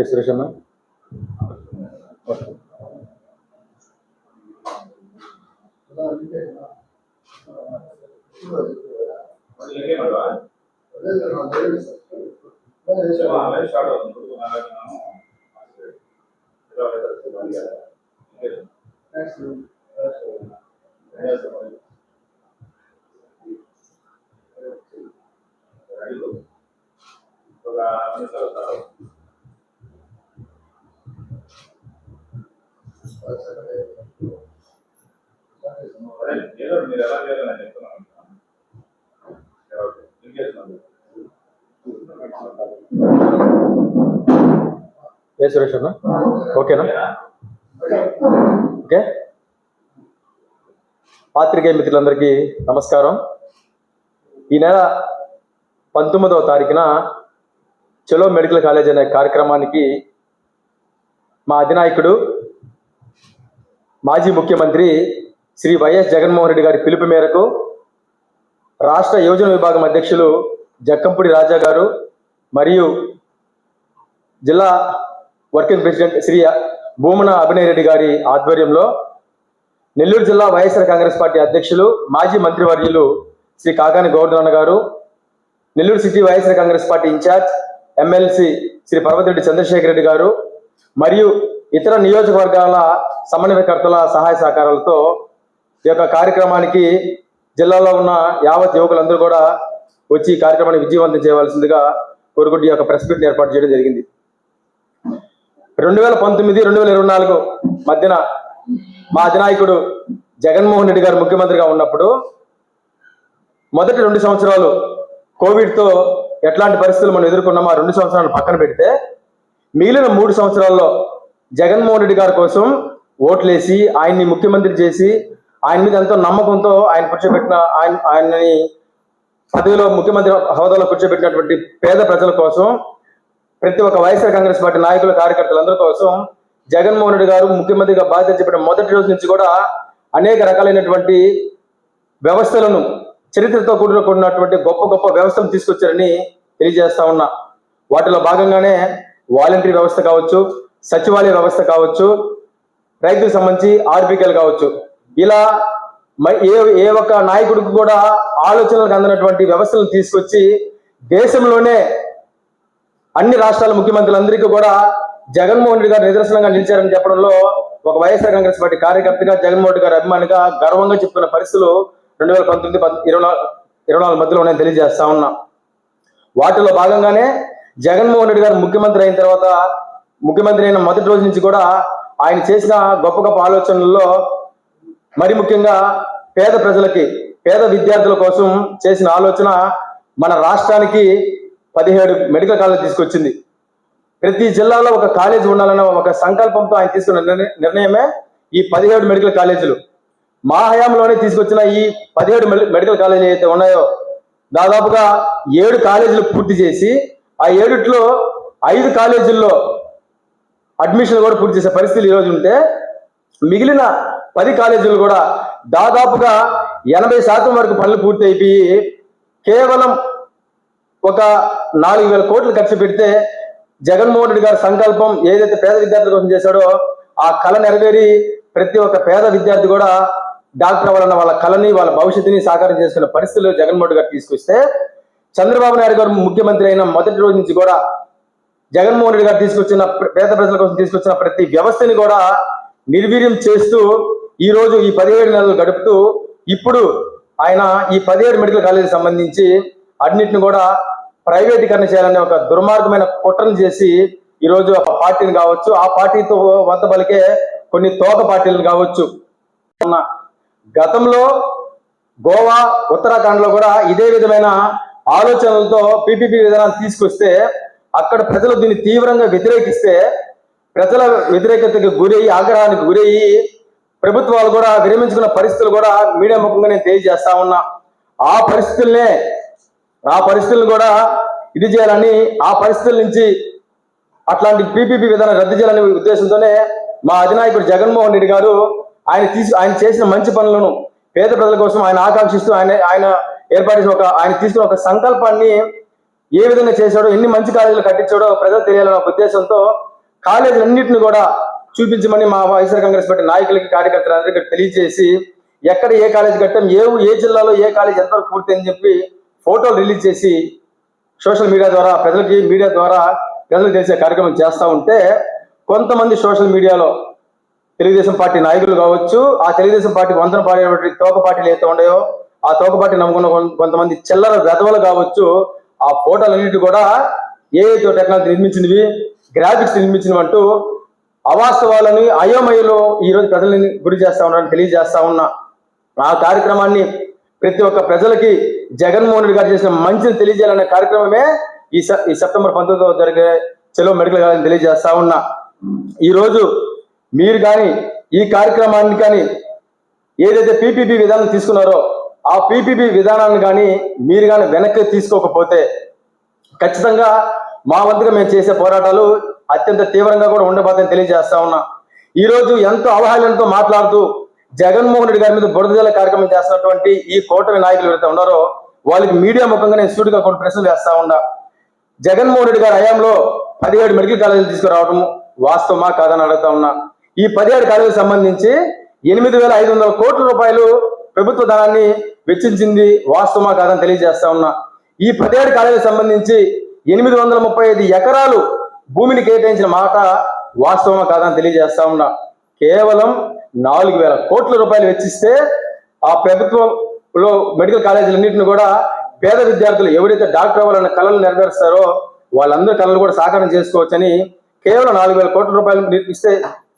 Okay Suresh అన్న okay మీరు ఏ సురేష్ అన్న? ఓకేనా? ఓకే. పాత్రికేయ మిత్రులందరికీ నమస్కారం. ఈ నెల పంతొమ్మిదవ తారీఖున చలో మెడికల్ కాలేజ్ అనే కార్యక్రమానికి మా అధినాయకుడు మాజీ ముఖ్యమంత్రి శ్రీ వైఎస్ జగన్మోహన్ రెడ్డి గారి పిలుపు మేరకు రాష్ట్ర యోజన విభాగం అధ్యక్షులు జక్కంపూడి రాజా గారు మరియు జిల్లా వర్కింగ్ ప్రెసిడెంట్ శ్రీ భూమన అభినయ్ రెడ్డి గారి ఆధ్వర్యంలో నెల్లూరు జిల్లా వైఎస్ఆర్ కాంగ్రెస్ పార్టీ అధ్యక్షులు మాజీ మంత్రివర్యులు శ్రీ కాకాని గౌరవన్న గారు Nellore city YSR Congress party incharge MLC Shri Parvathireddy Chandrasekhar Reddy గారు మరియు ఇతర నియోజకవర్గాల సమన్వయకర్తల సహాయ సహకారాలతో ఈ యొక్క కార్యక్రమానికి జిల్లాలో ఉన్న యావత్ యువకులందరూ కూడా వచ్చి కార్యక్రమాన్ని విజయవంతం చేయవలసిందిగా కోరుకుంటూ ఈ యొక్క ప్రెస్ మీట్ ఏర్పాటు చేయడం జరిగింది. రెండు వేల పంతొమ్మిది రెండు వేల ఇరవై నాలుగు మధ్యన మా అధినాయకుడు జగన్మోహన్ రెడ్డి గారు ముఖ్యమంత్రిగా ఉన్నప్పుడు మొదటి రెండు సంవత్సరాలు కోవిడ్తో ఎట్లాంటి పరిస్థితులు మనం ఎదుర్కొన్నామో ఆ రెండు సంవత్సరాలు పక్కన పెడితే మిగిలిన మూడు సంవత్సరాల్లో జగన్మోహన్ రెడ్డి గారి కోసం ఓట్లేసి ఆయన్ని ముఖ్యమంత్రి చేసి ఆయన మీద ఎంతో నమ్మకంతో ఆయన కూర్చోబెట్టిన ఆయన ఆయన్ని పదవిలో ముఖ్యమంత్రి హోదాలో కూర్చోబెట్టినటువంటి పేద ప్రజల కోసం ప్రతి ఒక్క వైఎస్ఆర్ కాంగ్రెస్ పార్టీ నాయకుల కార్యకర్తలందరి కోసం జగన్మోహన్ రెడ్డి గారు ముఖ్యమంత్రిగా బాధ్యత చెప్పిన మొదటి రోజు నుంచి కూడా అనేక రకాలైనటువంటి వ్యవస్థలను చరిత్రతో కూడుకున్నటువంటి గొప్ప గొప్ప వ్యవస్థను తీసుకొచ్చారని తెలియజేస్తా ఉన్నా. వాటిలో భాగంగానే వాలంటరీ వ్యవస్థ కావచ్చు సచివాలయ వ్యవస్థ కావచ్చు రైతులకు సంబంధించి ఆర్బికల్ కావచ్చు. ఇలా ఏ ఏ ఒక్క నాయకుడికి కూడా ఆలోచనలకు అందినటువంటి వ్యవస్థలను తీసుకొచ్చి దేశంలోనే అన్ని రాష్ట్రాల ముఖ్యమంత్రులందరికీ కూడా జగన్మోహన్ రెడ్డి గారు నిదర్శనంగా నిలిచారని చెప్పడంలో ఒక వైఎస్ఆర్ కాంగ్రెస్ పార్టీ కార్యకర్తగా జగన్మోహన్ రెడ్డి గారు అభిమానిగా గర్వంగా చెప్పుకున్న పరిస్థితులు రెండు వేల పంతొమ్మిది ఇరవై నాలుగు ఇరవై నాలుగు మధ్యలో ఉన్నాయని తెలియజేస్తా ఉన్నా. వాటిలో భాగంగానే జగన్మోహన్ రెడ్డి గారు ముఖ్యమంత్రి అయిన తర్వాత ముఖ్యమంత్రి అయిన మొదటి రోజు నుంచి కూడా ఆయన చేసిన గొప్ప గొప్ప ఆలోచనల్లో మరి ముఖ్యంగా పేద ప్రజలకి పేద విద్యార్థుల కోసం చేసిన ఆలోచన మన రాష్ట్రానికి పదిహేడు మెడికల్ కాలేజ్ తీసుకొచ్చింది. ప్రతి జిల్లాలో ఒక కాలేజ్ ఉండాలన్న ఒక సంకల్పంతో ఆయన తీసుకున్న నిర్ణయమే ఈ పదిహేడు మెడికల్ కాలేజీలు. మా హయాంలోనే తీసుకొచ్చిన ఈ పదిహేడు మెడికల్ కాలేజీలు అయితే ఉన్నాయో దాదాపుగా ఏడు కాలేజీలు పూర్తి చేసి ఆ ఏడిట్లో ఐదు కాలేజీల్లో అడ్మిషన్ కూడా పూర్తి చేసే పరిస్థితులు ఈరోజు ఉంటే మిగిలిన పది కాలేజీలు కూడా దాదాపుగా ఎనభై శాతం వరకు పనులు పూర్తి అయిపోయి కేవలం ఒక నాలుగు వేల కోట్లు ఖర్చు పెడితే జగన్మోహన్ రెడ్డి గారి సంకల్పం ఏదైతే పేద విద్యార్థుల కోసం చేశాడో ఆ కళ నెరవేరి ప్రతి ఒక్క పేద విద్యార్థి కూడా డాక్టర్ అవ్వాలన్న వాళ్ళ కళని వాళ్ళ భవిష్యత్తుని సాకారం చేసుకునే పరిస్థితులు జగన్మోహన్ గారు తీసుకొస్తే చంద్రబాబు నాయుడు గారు ముఖ్యమంత్రి అయిన మొదటి రోజు నుంచి కూడా జగన్మోహన్ రెడ్డి గారు తీసుకొచ్చిన పేద ప్రజల కోసం తీసుకొచ్చిన ప్రతి వ్యవస్థని కూడా నిర్వీర్యం చేస్తూ ఈ రోజు ఈ పదిహేడు నెలలు గడుపుతూ ఇప్పుడు ఆయన ఈ పదిహేడు మెడికల్ కాలేజీ సంబంధించి అన్నిటిని కూడా ప్రైవేటీకరణ చేయాలనే ఒక దుర్మార్గమైన కుట్రను చేసి ఈ రోజు ఆ పార్టీని కావచ్చు ఆ పార్టీతో వంత పలికే కొన్ని తోక పార్టీలను కావచ్చు. గతంలో గోవా ఉత్తరాఖండ్లో కూడా ఇదే విధమైన ఆలోచనలతో పీపీపీ విధానాన్ని తీసుకొస్తే అక్కడ ప్రజలు దీన్ని తీవ్రంగా వ్యతిరేకిస్తే ప్రజల వ్యతిరేకతకు గురయ్యి ఆగ్రహానికి గురయ్యి ప్రభుత్వాలు కూడా విరమించుకున్న పరిస్థితులు కూడా మీడియా ముఖంగా నేను తెలియజేస్తా ఉన్నా. ఆ పరిస్థితుల్నే ఆ పరిస్థితులను కూడా ఇది చేయాలని ఆ పరిస్థితుల నుంచి అట్లాంటి పీపీపీ విధానం రద్దు చేయాలనే ఉద్దేశంతోనే మా అధినాయకుడు జగన్మోహన్ రెడ్డి గారు ఆయన తీసు ఆయన చేసిన మంచి పనులను పేద ప్రజల కోసం ఆయన ఆకాంక్షిస్తూ ఆయన ఆయన ఏర్పాటు ఒక ఆయన తీసుకున్న ఒక సంకల్పాన్ని ఏ విధంగా చేశాడో ఎన్ని మంచి కాలేజీలు కట్టించాడో ప్రజలు తెలియాలనే ఉద్దేశంతో కాలేజీలన్నింటిని కూడా చూపించమని మా వైఎస్ఆర్ కాంగ్రెస్ పార్టీ నాయకులకి కార్యకర్తలందరికీ తెలియజేసి ఎక్కడ ఏ కాలేజ్ కట్టాం ఏ ఏ జిల్లాలో ఏ కాలేజ్ ఎంతవరకు పూర్తి అని చెప్పి ఫోటోలు రిలీజ్ చేసి సోషల్ మీడియా ద్వారా ప్రజలకి మీడియా ద్వారా ప్రజలకు తెలిసే కార్యక్రమం చేస్తూ ఉంటే కొంతమంది సోషల్ మీడియాలో తెలుగుదేశం పార్టీ నాయకులు కావచ్చు ఆ తెలుగుదేశం పార్టీ వంతన పాడేటువంటి తోక పార్టీలు ఏవైతే ఉన్నాయో ఆ తోకపాటి నమ్ముకున్న కొంతమంది చిల్లర వెధవలు కావచ్చు ఆ ఫోటోలన్నిటి కూడా ఏఐతో టెక్నాలజీ నిర్మించినవి గ్రాఫిక్స్ నిర్మించినవి అంటూ అవాస్తవాలని అయోమయలో ఈ రోజు ప్రజలని గురి చేస్తా ఉన్నారని తెలియజేస్తా ఉన్నా. ఆ కార్యక్రమాన్ని ప్రతి ఒక్క ప్రజలకి జగన్మోహన్ రెడ్డి గారు చేసిన మంచిని తెలియజేయాలనే కార్యక్రమమే ఈ ఈ సెప్టెంబర్ పంతొమ్మిదో జరిగే చెలో మెడికల్ కాలేజీని తెలియజేస్తా ఉన్నా. ఈరోజు మీరు కానీ ఈ కార్యక్రమాన్ని కానీ ఏదైతే పీపీపీ విధానం తీసుకున్నారో ఆ పీపీపీ విధానాన్ని కానీ మీరు కానీ వెనక్కి తీసుకోకపోతే ఖచ్చితంగా మా వంతుగా మేము చేసే పోరాటాలు అత్యంత తీవ్రంగా కూడా ఉండబోతుందని తెలియజేస్తా ఉన్నా. ఈ రోజు ఎంతో అవహేళనతో మాట్లాడుతూ జగన్మోహన్ రెడ్డి గారి మీద బురద కార్యక్రమం చేస్తున్నటువంటి ఈ కూటమి నాయకులు ఎవరైతే ఉన్నారో వాళ్ళకి మీడియా ముఖంగా నేను సూటిగా కొన్ని ప్రశ్నలు వేస్తా ఉన్నా. జగన్మోహన్ రెడ్డి గారి హయాంలో పదిహేడు మెడికల్ కాలేజీలు తీసుకురావడం వాస్తవమా కాదని అడుగుతా ఉన్నా. ఈ పదిహేడు కాలేజీలకు సంబంధించి ఎనిమిది వేల ఐదు వందల కోట్ల రూపాయలు ప్రభుత్వ ధనాన్ని వెచ్చించింది వాస్తవమా కాదని తెలియజేస్తా ఉన్నా. ఈ పదిహేడు కాలేజీకి సంబంధించి ఎనిమిది వందల ముప్పై ఐదు ఎకరాలు భూమిని కేటాయించిన మాట వాస్తవమా కాదని తెలియజేస్తా ఉన్నా. కేవలం నాలుగు వేల కోట్ల రూపాయలు వెచ్చిస్తే ఆ ప్రభుత్వంలో మెడికల్ కాలేజీలన్నింటిని కూడా పేద విద్యార్థులు ఎవరైతే డాక్టర్ అవ్వాలన్న కళలు నెరవేరుస్తారో వాళ్ళందరి కళలు కూడా సాకారం చేసుకోవచ్చని కేవలం నాలుగు వేల కోట్ల రూపాయలు ఇస్తే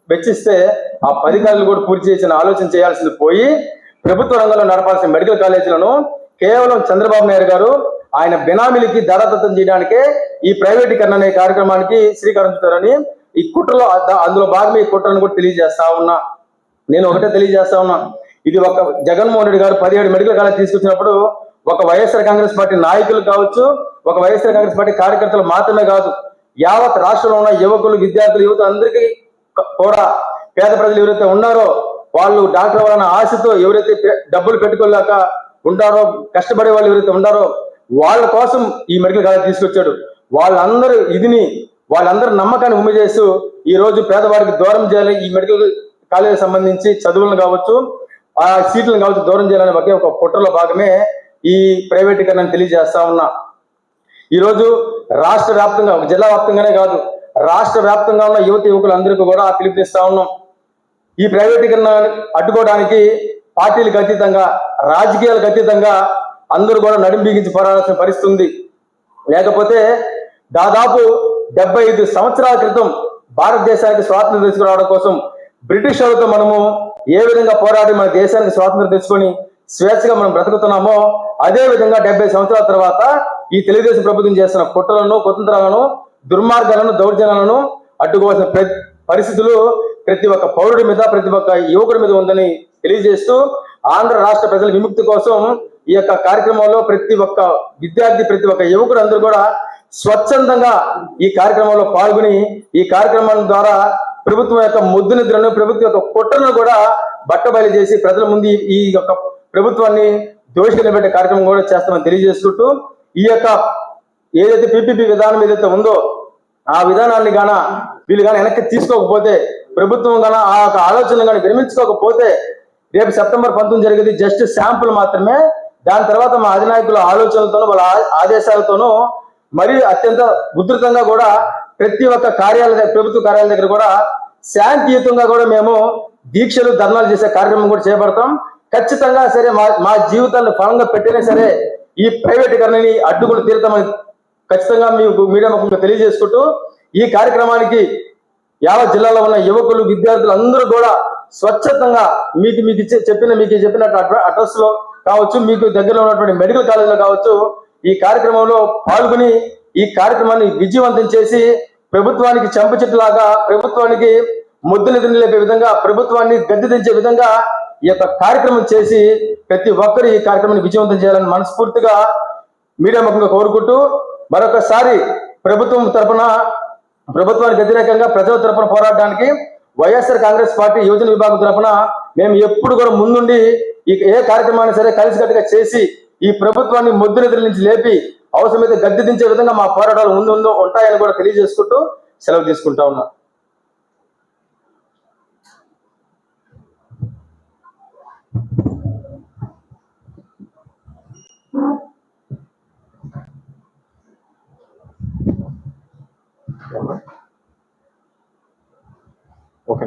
వెచ్చిస్తే ఆ పది కళలు కూడా పూర్తి చేసిన ఆలోచన చేయాల్సింది పోయి ప్రభుత్వ రంగంలో నడపాల్సిన మెడికల్ కాలేజీలను కేవలం చంద్రబాబు నాయుడు గారు ఆయన బినామీలకి ధరదత్తం చేయడానికే ఈ ప్రైవేటీకరణ అనే కార్యక్రమానికి శ్రీకారం చుట్టారని ఈ కుట్రలో అందులో భాగమే ఈ కుట్రను కూడా తెలియజేస్తా ఉన్నా. నేను ఒకటే తెలియజేస్తా ఉన్నా. ఇది ఒక జగన్మోహన్ రెడ్డి గారు పదిహేడు మెడికల్ కాలేజ్ తీసుకొచ్చినప్పుడు ఒక వైఎస్ఆర్ కాంగ్రెస్ పార్టీ నాయకులు కావచ్చు ఒక వైఎస్ఆర్ కాంగ్రెస్ పార్టీ కార్యకర్తలు మాత్రమే కాదు యావత్ రాష్ట్రంలో ఉన్న యువకులు విద్యార్థులు యువత అందరికీ కూడా పేద ప్రజలు ఎవరైతే ఉన్నారో వాళ్ళు డాక్టర్ అవ్వాలన్న ఆశతో ఎవరైతే డబ్బులు పెట్టుకోలేక ఉంటారో కష్టపడే వాళ్ళు ఎవరైతే ఉన్నారో వాళ్ళ కోసం ఈ మెడికల్ కాలేజ్ తీసుకొచ్చాడు. వాళ్ళందరూ ఇదిని వాళ్ళందరూ నమ్మకాన్ని ఉమ్మ చేస్తూ ఈ రోజు పేదవాడికి దూరం చేయాలి. ఈ మెడికల్ కాలేజీ సంబంధించి చదువులను కావచ్చు ఆ సీట్లను కావచ్చు దూరం చేయాలనే ఒకే ఒక కుట్రలో భాగమే ఈ ప్రైవేటీకరణ తెలియజేస్తా ఉన్నా. ఈరోజు రాష్ట్ర వ్యాప్తంగా ఒక జిల్లా వ్యాప్తంగానే కాదు రాష్ట్ర వ్యాప్తంగా ఉన్న యువత యువకులందరికీ కూడా పిలుపునిస్తా ఉన్నాం. ఈ ప్రైవేటీకరణ అడ్డుకోవడానికి పార్టీలకు అతీతంగా రాజకీయాలకు అతీతంగా అందరూ కూడా నడుం బిగించి పోరాడాల్సిన పరిస్థితుంది. లేకపోతే దాదాపు డెబ్బై ఐదు సంవత్సరాల క్రితం భారతదేశానికి స్వాతంత్రం తీసుకురావడం కోసం బ్రిటిష్ వాళ్ళతో మనము ఏ విధంగా పోరాడి మన దేశానికి స్వాతంత్రం తెచ్చుకొని స్వేచ్ఛగా మనం బ్రతుకుతున్నామో అదే విధంగా డెబ్బై సంవత్సరాల తర్వాత ఈ తెలుగుదేశం ప్రభుత్వం చేస్తున్న కుట్రలను కుతంత్రాలను దుర్మార్గాలను దౌర్జన్యాలను అడ్డుకోవాల్సిన పరిస్థితులు ప్రతి ఒక్క పౌరుడి మీద ప్రతి ఒక్క యువకుడి మీద ఉందని తెలియజేస్తూ ఆంధ్ర రాష్ట్ర ప్రజల విముక్తి కోసం ఈ యొక్క కార్యక్రమంలో ప్రతి ఒక్క విద్యార్థి ప్రతి ఒక్క యువకుడు అందరూ కూడా స్వచ్ఛందంగా ఈ కార్యక్రమంలో పాల్గొని ఈ కార్యక్రమం ద్వారా ప్రభుత్వం యొక్క ముద్దు నిద్రను ప్రభుత్వం యొక్క కుట్రను కూడా బట్టబయలు చేసి ప్రజల ముందు ఈ- యొక్క ప్రభుత్వాన్ని దోషి నిలబెట్టే కార్యక్రమం కూడా చేస్తామని తెలియజేసుకుంటూ ఈ యొక్క ఏదైతే పిపిపి విధానం ఏదైతే ఉందో ఆ విధానాన్ని గాన వీళ్ళు కానీ వెనక్కి తీసుకోకపోతే ప్రభుత్వం గాన ఆ యొక్క ఆలోచన కానీ విరమించుకోకపోతే రేపు సెప్టెంబర్ పంతొమ్మిది జరిగేది జస్ట్ శాంపుల్ మాత్రమే. దాని తర్వాత మా అధినాయకుల ఆలోచనలతోనూ వాళ్ళ ఆ- ఆదేశాలతోనూ మరి అత్యంత ఉధృతంగా కూడా ప్రతి ఒక్క కార్యాలయ ప్రభుత్వ కార్యాలయ దగ్గర కూడా శాంతియుతంగా కూడా మేము దీక్షలు ధర్నాలు చేసే కార్యక్రమం కూడా చేపడతాం. ఖచ్చితంగా సరే మా మా జీవితాన్ని ఫలంగా పెట్టినా సరే ఈ ప్రైవేటీకరణని అడ్డుకులు తీరుతామని ఖచ్చితంగా మీకు మీడియా ముఖంగా తెలియజేసుకుంటూ ఈ కార్యక్రమానికి యావత్ జిల్లాలో ఉన్న యువకులు విద్యార్థులు అందరూ కూడా స్వచ్ఛతంగా మీకు మీకు ఇచ్చే చెప్పిన మీకు చెప్పినట్టు అడ్రస్లో కావచ్చు మీకు దగ్గరలో ఉన్నటువంటి మెడికల్ కాలేజీలో కావచ్చు ఈ కార్యక్రమంలో పాల్గొని ఈ కార్యక్రమాన్ని విజయవంతం చేసి ప్రభుత్వానికి చెంప చెట్టులాగా ప్రభుత్వానికి ముద్దులు ఎదురులేపే లేపే విధంగా ప్రభుత్వాన్ని గద్దె దించే విధంగా ఈ యొక్క కార్యక్రమం చేసి ప్రతి ఒక్కరు ఈ కార్యక్రమాన్ని విజయవంతం చేయాలని మనస్ఫూర్తిగా మీడియా ముఖంగా కోరుకుంటూ మరొకసారి ప్రభుత్వం తరపున ప్రభుత్వానికి వ్యతిరేకంగా ప్రజల తరపున పోరాడడానికి వైఎస్ఆర్ కాంగ్రెస్ పార్టీ యువజన విభాగం తరపున మేము ఎప్పుడు కూడా ముందుండి ఈ ఏ కార్యక్రమాన్ని సరే కలిసికట్టుగా చేసి ఈ ప్రభుత్వాన్ని ముద్దు నుంచి లేపి అవసరమైతే గద్దె దించే విధంగా మా పోరాటాలు ముందు ఉంటాయని కూడా తెలియజేసుకుంటూ సెలవు తీసుకుంటా ఉన్నా.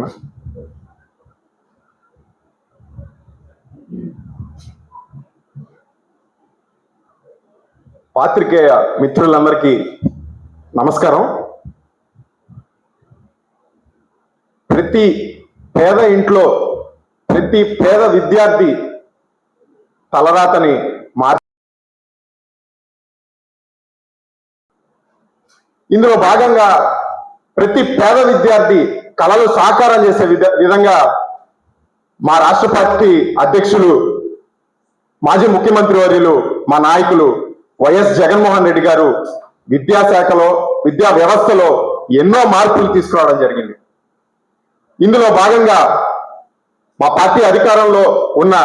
ఓకేనా పాత్రికేయ మిత్రులందరికీ నమస్కారం. ప్రతి పేద ఇంట్లో ప్రతి పేద విద్యార్థి తలరాతని మార్ ఇందులో భాగంగా ప్రతి పేద విద్యార్థి కళలు సాకారం చేసే విధ విధంగా మా రాష్ట్ర పార్టీ అధ్యక్షులు మాజీ ముఖ్యమంత్రి వర్యులు మా నాయకులు వైఎస్ జగన్మోహన్ రెడ్డి గారు విద్యాశాఖలో విద్యా వ్యవస్థలో ఎన్నో మార్పులు తీసుకురావడం జరిగింది. ఇందులో భాగంగా మా పార్టీ అధికారంలో ఉన్న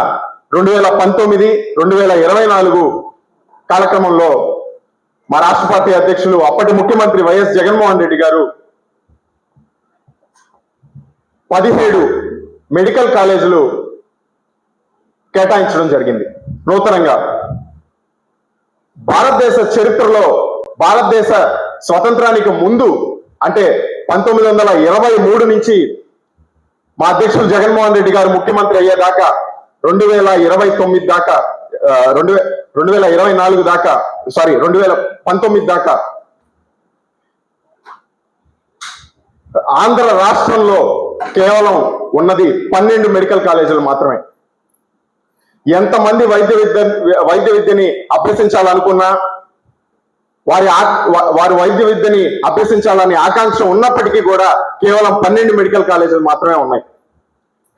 రెండు వేల పంతొమ్మిది రెండు వేల ఇరవై నాలుగు కాలక్రమంలో మా రాష్ట్ర పార్టీ అధ్యక్షులు అప్పటి ముఖ్యమంత్రి వైఎస్ జగన్మోహన్ రెడ్డి గారు పదిహేడు మెడికల్ కాలేజీలు కేటాయించడం జరిగింది. నూతనంగా. భారతదేశ చరిత్రలో భారతదేశ స్వతంత్రానికి ముందు అంటే పంతొమ్మిది వందల ఇరవై మూడు నుంచి మా అధ్యక్షులు జగన్మోహన్ రెడ్డి గారు ముఖ్యమంత్రి అయ్యేదాకా రెండు వేల ఇరవై తొమ్మిది దాకా రెండు రెండు వేల ఇరవై నాలుగు దాకా సారీ రెండు వేల పంతొమ్మిది దాకా. ఆంధ్ర రాష్ట్రంలో కేవలం ఉన్నది పన్నెండు మెడికల్ కాలేజీలు మాత్రమే. ఎంతమంది వైద్య విద్య వైద్య విద్యని అభ్యసించాలనుకున్నా వారి ఆ- వారి వైద్య విద్యని అభ్యసించాలని ఆకాంక్ష ఉన్నప్పటికీ కూడా కేవలం పన్నెండు మెడికల్ కాలేజీలు మాత్రమే ఉన్నాయి.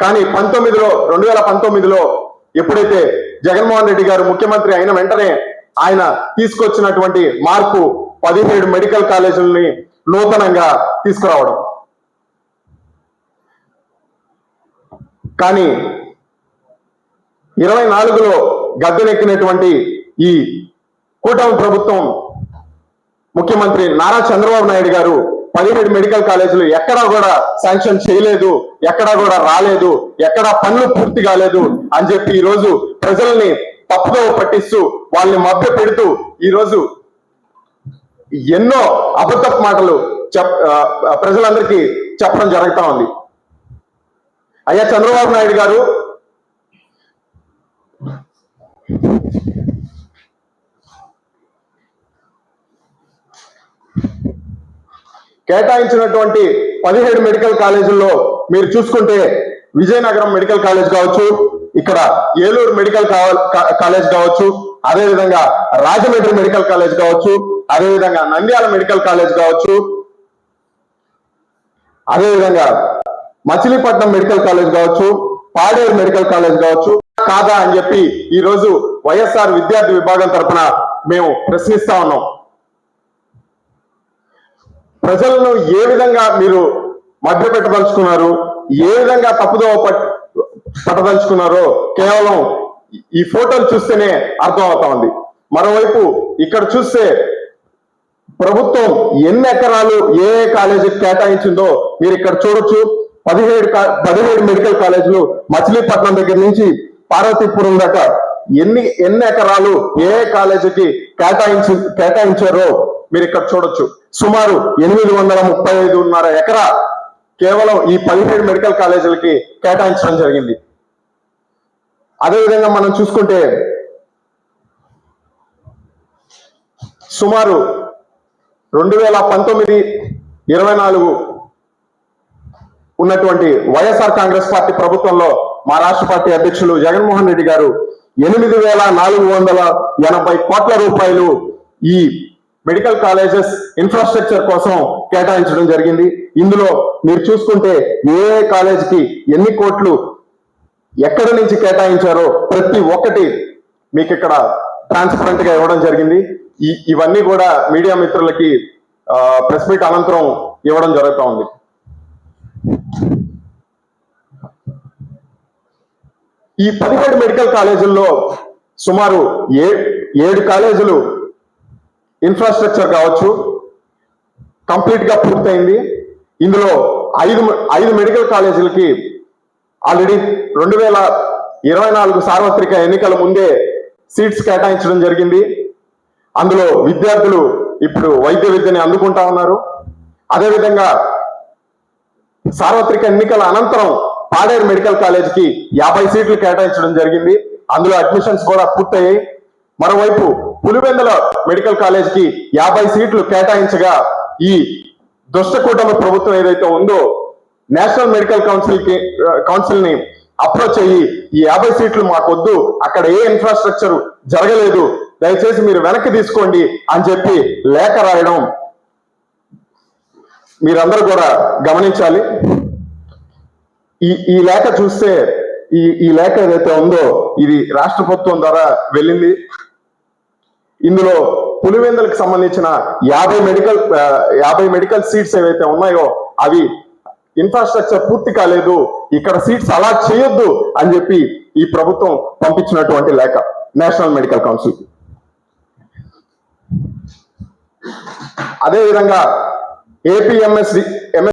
కానీ పంతొమ్మిదిలో రెండు వేల పంతొమ్మిదిలో ఎప్పుడైతే జగన్మోహన్ రెడ్డి గారు ముఖ్యమంత్రి అయిన వెంటనే ఆయన తీసుకొచ్చినటువంటి మార్పు పదిహేడు మెడికల్ కాలేజీలని నూతనంగా తీసుకురావడం. కానీ ఇరవై నాలుగులో గద్దెనెక్కినటువంటి ఈ కూటమి ప్రభుత్వం ముఖ్యమంత్రి నారా చంద్రబాబు నాయుడు గారు పదిహేడు మెడికల్ కాలేజీలు ఎక్కడా కూడా శాంక్షన్ చేయలేదు ఎక్కడా కూడా రాలేదు ఎక్కడా పనులు పూర్తి కాలేదు అని చెప్పి ఈ రోజు ప్రజల్ని తప్పుదో పట్టిస్తూ వాళ్ళని మభ్య పెడుతూ ఈ రోజు ఎన్నో అబద్ధపు మాటలు చెప్ ప్రజలందరికీ చెప్పడం జరుగుతూ ఉంది. అయ్యా చంద్రబాబు నాయుడు గారు. కేటాయించినటువంటి పదిహేడు మెడికల్ కాలేజీల్లో మీరు చూసుకుంటే విజయనగరం మెడికల్ కాలేజ్ కావచ్చు ఇక్కడ ఏలూరు మెడికల్ కాలేజ్ కావచ్చు అదేవిధంగా రాజమండ్రి మెడికల్ కాలేజ్ కావచ్చు అదేవిధంగా నంద్యాల మెడికల్ కాలేజ్ కావచ్చు అదేవిధంగా మచిలీపట్నం మెడికల్ కాలేజ్ కావచ్చు పాడేరు మెడికల్ కాలేజ్ కావచ్చు కాదా అని చెప్పి ఈ రోజు వైఎస్ఆర్ విద్యార్థి విభాగం తరపున మేము ప్రశ్నిస్తా ఉన్నాం. ప్రజలను ఏ విధంగా మీరు మధ్య పెట్టదలుచుకున్నారు ఏ విధంగా తప్పుదోవ పట్- పట్టదలుచుకున్నారో కేవలం ఈ ఫోటోలు చూస్తేనే అర్థం అవుతా ఉంది. మరోవైపు ఇక్కడ చూస్తే ప్రభుత్వం ఎన్ని ఎకరాలు ఏ ఏ కాలేజీకి కేటాయించిందో మీరు ఇక్కడ చూడొచ్చు. పదిహేడు పదిహేడు మెడికల్ కాలేజీలు మచిలీపట్నం దగ్గర నుంచి పార్వతీపురం దాకా ఎన్ని ఎన్ని ఎకరాలు ఏ కాలేజీకి కేటాయించి కేటాయించారో మీరు ఇక్కడ చూడొచ్చు. సుమారు ఎనిమిది వందల ముప్పై ఐదున్నర ఎకరా కేవలం ఈ పదిహేడు మెడికల్ కాలేజీలకి కేటాయించడం జరిగింది. అదేవిధంగా మనం చూసుకుంటే సుమారు రెండు వేల పంతొమ్మిది ఇరవై నాలుగు ఉన్నటువంటి వైఎస్ఆర్ కాంగ్రెస్ పార్టీ ప్రభుత్వంలో మా రాష్ట్ర పార్టీ అధ్యక్షులు జగన్మోహన్ రెడ్డి గారు ఎనిమిది వేల నాలుగు వందల ఎనభై కోట్ల రూపాయలు ఈ మెడికల్ కాలేజెస్ ఇన్ఫ్రాస్ట్రక్చర్ కోసం కేటాయించడం జరిగింది. ఇందులో మీరు చూసుకుంటే ఏ ఏ కాలేజీకి ఎన్ని కోట్లు ఎక్కడి నుంచి కేటాయించారో ప్రతి ఒక్కటి మీకు ఇక్కడ ట్రాన్స్పరెంట్గా ఇవ్వడం జరిగింది. ఈ ఇవన్నీ కూడా మీడియా మిత్రులకి ప్రెస్ మీట్ అనంతరం ఇవ్వడం జరుగుతూ ఉంది ఈ పదిహేడు మెడికల్ కాలేజీల్లో సుమారు ఏ ఏడు కాలేజీలు ఇన్ఫ్రాస్ట్రక్చర్ కావచ్చు కంప్లీట్గా పూర్తయింది. ఇందులో ఐదు ఐదు మెడికల్ కాలేజీలకి ఆల్రెడీ రెండు వేల ఇరవై నాలుగు సార్వత్రిక ఎన్నికల ముందే సీట్స్ కేటాయించడం జరిగింది. అందులో విద్యార్థులు ఇప్పుడు వైద్య విద్యని అందుకుంటా ఉన్నారు. అదేవిధంగా సార్వత్రిక ఎన్నికల అనంతరం పాడేరు మెడికల్ కాలేజీకి యాభై సీట్లు కేటాయించడం జరిగింది. అందులో అడ్మిషన్స్ కూడా పూర్తయ్యాయి. మరోవైపు పులివెందుల మెడికల్ కాలేజీకి యాభై సీట్లు కేటాయించగా ఈ దుష్ట కూటమి ప్రభుత్వం ఏదైతే ఉందో నేషనల్ మెడికల్ కౌన్సిల్కి కౌన్సిల్ని అప్రోచ్ అయ్యి ఈ యాభై సీట్లు మాకొద్దు అక్కడ ఏ ఇన్ఫ్రాస్ట్రక్చర్ జరగలేదు దయచేసి మీరు వెనక్కి తీసుకోండి అని చెప్పి లేఖ రాయడం మీరందరూ కూడా గమనించాలి. ఈ ఈ లేఖ చూస్తే ఈ ఈ లేఖ ఏదైతే ఉందో ఇది రాష్ట్ర ప్రభుత్వం ద్వారా వెళ్ళింది. ఇందులో పులివెందులకు సంబంధించిన యాభై మెడికల్ యాభై మెడికల్ సీట్స్ ఏవైతే ఉన్నాయో అవి ఇన్ఫ్రాస్ట్రక్చర్ పూర్తి కాలేదు ఇక్కడ సీట్స్ అలా చేయొద్దు అని చెప్పి ఈ ప్రభుత్వం పంపించినటువంటి లేఖ నేషనల్ మెడికల్ కౌన్సిల్. అదే విధంగా ఏపీఎంఎస్